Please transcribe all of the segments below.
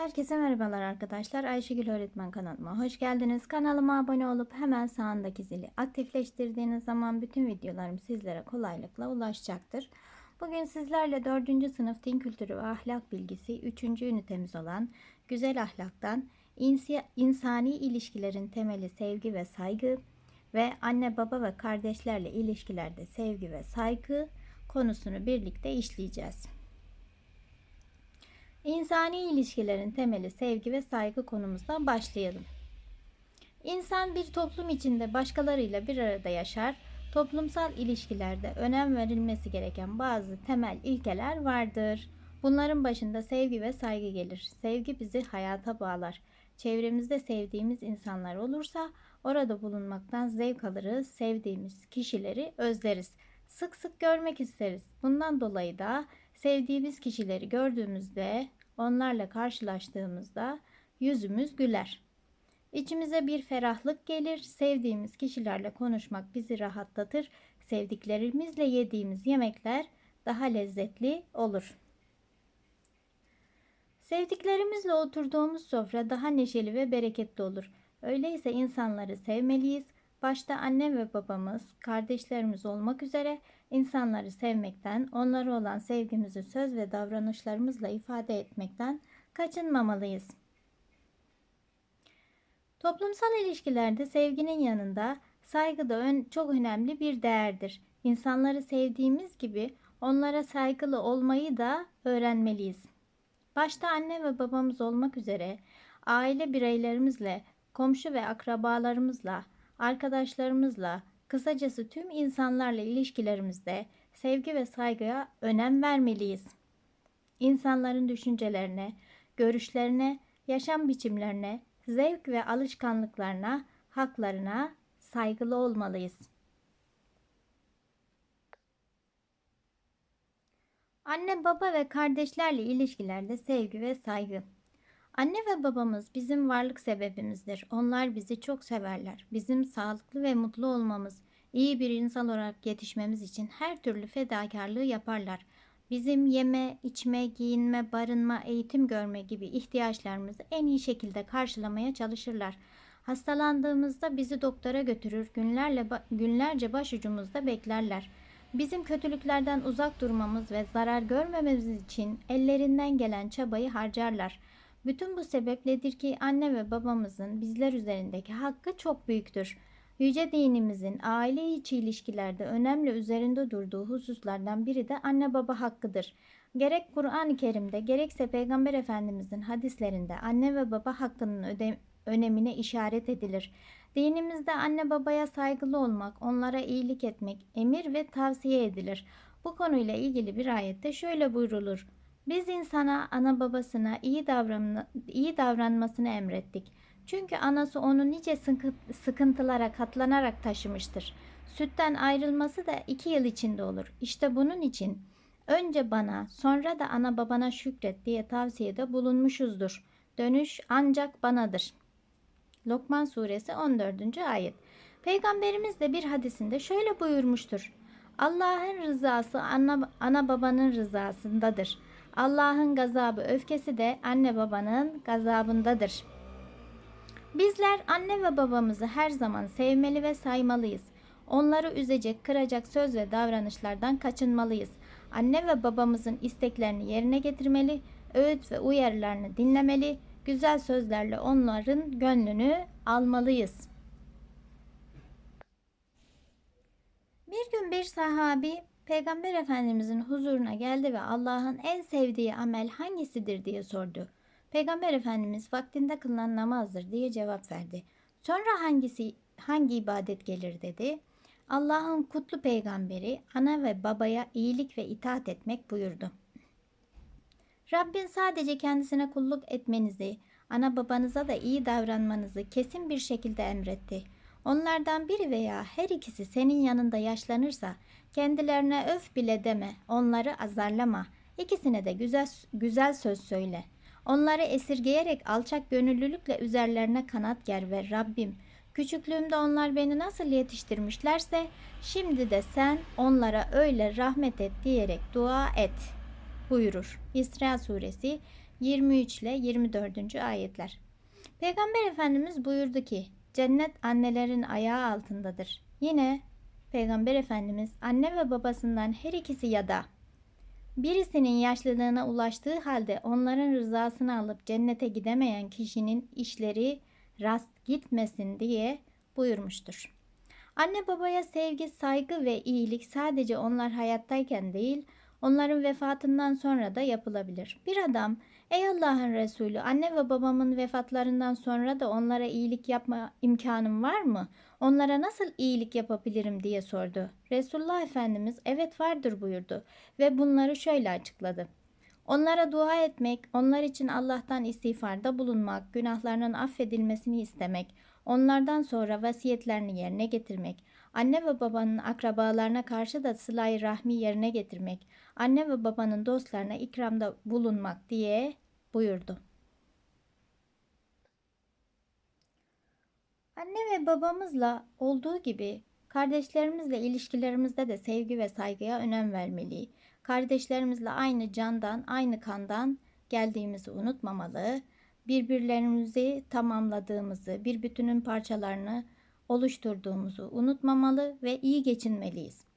Herkese merhabalar arkadaşlar. Ayşegül Öğretmen kanalıma hoş geldiniz. Kanalıma abone olup hemen sağındaki zili aktifleştirdiğiniz zaman bütün videolarım sizlere kolaylıkla ulaşacaktır. Bugün sizlerle 4. sınıf din kültürü ve ahlak bilgisi 3. ünitemiz olan güzel ahlaktan insani ilişkilerin temeli sevgi ve saygı ve anne baba ve kardeşlerle ilişkilerde sevgi ve saygı konusunu birlikte işleyeceğiz. İnsani ilişkilerin temeli sevgi ve saygı konumuzdan başlayalım. İnsan bir toplum içinde başkalarıyla bir arada yaşar. Toplumsal ilişkilerde önem verilmesi gereken bazı temel ilkeler vardır. Bunların başında sevgi ve saygı gelir. Sevgi bizi hayata bağlar. Çevremizde sevdiğimiz insanlar olursa orada bulunmaktan zevk alırız. Sevdiğimiz kişileri özleriz. Sık sık görmek isteriz. Bundan dolayı da sevdiğimiz kişileri gördüğümüzde, onlarla karşılaştığımızda yüzümüz güler. İçimize bir ferahlık gelir. Sevdiğimiz kişilerle konuşmak bizi rahatlatır. Sevdiklerimizle yediğimiz yemekler daha lezzetli olur. Sevdiklerimizle oturduğumuz sofra daha neşeli ve bereketli olur. Öyleyse insanları sevmeliyiz. Başta anne ve babamız, kardeşlerimiz olmak üzere insanları sevmekten, onlara olan sevgimizi söz ve davranışlarımızla ifade etmekten kaçınmamalıyız. Toplumsal ilişkilerde sevginin yanında saygı da ön, çok önemli bir değerdir. İnsanları sevdiğimiz gibi onlara saygılı olmayı da öğrenmeliyiz. Başta anne ve babamız olmak üzere aile bireylerimizle, komşu ve akrabalarımızla, arkadaşlarımızla, kısacası tüm insanlarla ilişkilerimizde sevgi ve saygıya önem vermeliyiz. İnsanların düşüncelerine, görüşlerine, yaşam biçimlerine, zevk ve alışkanlıklarına, haklarına saygılı olmalıyız. Anne, baba ve kardeşlerle ilişkilerde sevgi ve saygı. Anne ve babamız bizim varlık sebebimizdir. Onlar bizi çok severler. Bizim sağlıklı ve mutlu olmamız, iyi bir insan olarak yetişmemiz için her türlü fedakarlığı yaparlar. Bizim yeme, içme, giyinme, barınma, eğitim görme gibi ihtiyaçlarımızı en iyi şekilde karşılamaya çalışırlar. Hastalandığımızda bizi doktora götürür, günlerle günlerce başucumuzda beklerler. Bizim kötülüklerden uzak durmamız ve zarar görmememiz için ellerinden gelen çabayı harcarlar. Bütün bu sebepledir ki anne ve babamızın bizler üzerindeki hakkı çok büyüktür. Yüce dinimizin aile içi ilişkilerde önemli üzerinde durduğu hususlardan biri de anne baba hakkıdır. Gerek Kur'an-ı Kerim'de gerekse Peygamber Efendimizin hadislerinde anne ve baba hakkının öde- önemine işaret edilir. Dinimizde anne babaya saygılı olmak, onlara iyilik etmek emir ve tavsiye edilir. Bu konuyla ilgili bir ayette şöyle buyrulur. Biz insana, ana babasına iyi, davran iyi davranmasını emrettik. Çünkü anası onu nice sıkıntılara katlanarak taşımıştır. Sütten ayrılması da iki yıl içinde olur. İşte bunun için önce bana sonra da ana babana şükret diye tavsiyede bulunmuşuzdur. Dönüş ancak banadır. Lokman suresi 14. ayet. Peygamberimiz de bir hadisinde şöyle buyurmuştur. Allah'ın rızası ana, ana babanın rızasındadır. Allah'ın gazabı öfkesi de anne babanın gazabındadır. Bizler anne ve babamızı her zaman sevmeli ve saymalıyız. Onları üzecek, kıracak söz ve davranışlardan kaçınmalıyız. Anne ve babamızın isteklerini yerine getirmeli, öğüt ve uyarılarını dinlemeli, güzel sözlerle onların gönlünü almalıyız. Bir gün bir sahabi Peygamber Efendimizin huzuruna geldi ve Allah'ın en sevdiği amel hangisidir diye sordu. Peygamber Efendimiz vaktinde kılınan namazdır diye cevap verdi. Sonra hangisi hangi ibadet gelir dedi. Allah'ın kutlu peygamberi ana ve babaya iyilik ve itaat etmek buyurdu. Rabbin sadece kendisine kulluk etmenizi, ana babanıza da iyi davranmanızı kesin bir şekilde emretti. Onlardan biri veya her ikisi senin yanında yaşlanırsa kendilerine öf bile deme, onları azarlama. İkisine de güzel güzel söz söyle. Onları esirgeyerek alçak gönüllülükle üzerlerine kanat ger ve Rabbim küçüklüğümde onlar beni nasıl yetiştirmişlerse şimdi de sen onlara öyle rahmet et diyerek dua et. buyurur. İsra suresi 23 ile 24. ayetler. Peygamber Efendimiz buyurdu ki cennet annelerin ayağı altındadır. Yine Peygamber Efendimiz anne ve babasından her ikisi ya da birisinin yaşlılığına ulaştığı halde onların rızasını alıp cennete gidemeyen kişinin işleri rast gitmesin diye buyurmuştur. Anne babaya sevgi, saygı ve iyilik sadece onlar hayattayken değil, onların vefatından sonra da yapılabilir. Bir adam, ey Allah'ın Resulü, anne ve babamın vefatlarından sonra da onlara iyilik yapma imkanım var mı? Onlara nasıl iyilik yapabilirim diye sordu. Resulullah Efendimiz evet vardır buyurdu ve bunları şöyle açıkladı. Onlara dua etmek, onlar için Allah'tan istiğfarda bulunmak, günahlarının affedilmesini istemek, onlardan sonra vasiyetlerini yerine getirmek, anne ve babanın akrabalarına karşı da sıla rahmi yerine getirmek, anne ve babanın dostlarına ikramda bulunmak diye buyurdu. Anne ve babamızla olduğu gibi kardeşlerimizle ilişkilerimizde de sevgi ve saygıya önem vermeliyiz. Kardeşlerimizle aynı candan, aynı kandan geldiğimizi unutmamalı. Birbirlerimizi tamamladığımızı, bir bütünün parçalarını oluşturduğumuzu unutmamalı ve iyi geçinmeliyiz.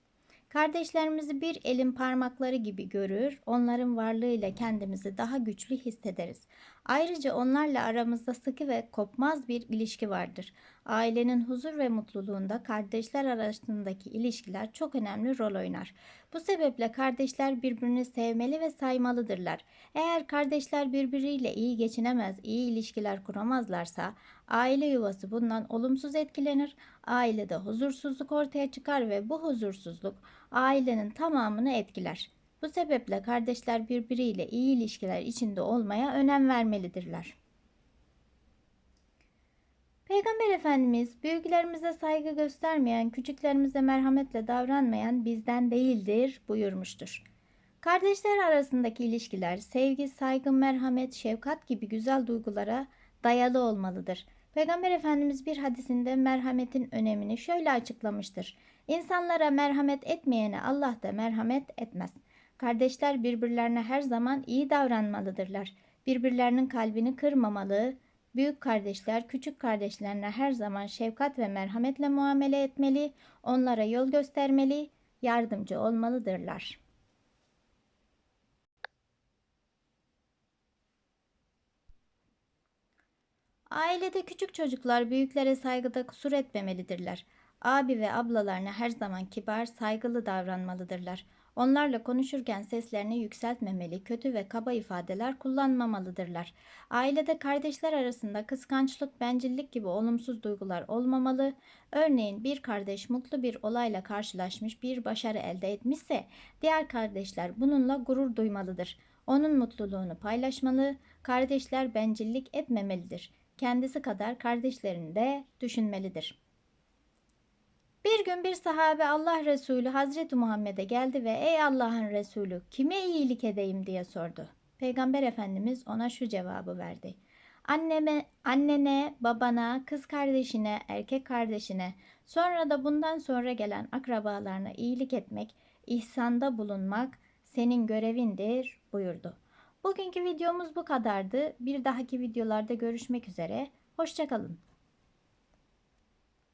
Kardeşlerimizi bir elin parmakları gibi görür, onların varlığıyla kendimizi daha güçlü hissederiz. Ayrıca onlarla aramızda sıkı ve kopmaz bir ilişki vardır. Ailenin huzur ve mutluluğunda kardeşler arasındaki ilişkiler çok önemli rol oynar. Bu sebeple kardeşler birbirini sevmeli ve saymalıdırlar. Eğer kardeşler birbiriyle iyi geçinemez, iyi ilişkiler kuramazlarsa aile yuvası bundan olumsuz etkilenir. Ailede huzursuzluk ortaya çıkar ve bu huzursuzluk ailenin tamamını etkiler. Bu sebeple kardeşler birbiriyle iyi ilişkiler içinde olmaya önem vermelidirler. Peygamber Efendimiz büyüklerimize saygı göstermeyen, küçüklerimize merhametle davranmayan bizden değildir buyurmuştur. Kardeşler arasındaki ilişkiler sevgi, saygı, merhamet, şefkat gibi güzel duygulara dayalı olmalıdır. Peygamber Efendimiz bir hadisinde merhametin önemini şöyle açıklamıştır. İnsanlara merhamet etmeyene Allah da merhamet etmez. Kardeşler birbirlerine her zaman iyi davranmalıdırlar. Birbirlerinin kalbini kırmamalı, büyük kardeşler küçük kardeşlerine her zaman şefkat ve merhametle muamele etmeli, onlara yol göstermeli, yardımcı olmalıdırlar. Ailede küçük çocuklar büyüklere saygıda kusur etmemelidirler. Abi ve ablalarına her zaman kibar, saygılı davranmalıdırlar. Onlarla konuşurken seslerini yükseltmemeli, kötü ve kaba ifadeler kullanmamalıdırlar. Ailede kardeşler arasında kıskançlık, bencillik gibi olumsuz duygular olmamalı. Örneğin bir kardeş mutlu bir olayla karşılaşmış, bir başarı elde etmişse diğer kardeşler bununla gurur duymalıdır. Onun mutluluğunu paylaşmalı, kardeşler bencillik etmemelidir. Kendisi kadar kardeşlerini de düşünmelidir.'' Bir gün bir sahabe Allah Resulü Hazreti Muhammed'e geldi ve ey Allah'ın Resulü kime iyilik edeyim diye sordu. Peygamber Efendimiz ona şu cevabı verdi. Anneme, annene, babana, kız kardeşine, erkek kardeşine, sonra da bundan sonra gelen akrabalarına iyilik etmek, ihsanda bulunmak senin görevindir buyurdu. Bugünkü videomuz bu kadardı. Bir dahaki videolarda görüşmek üzere. Hoşçakalın.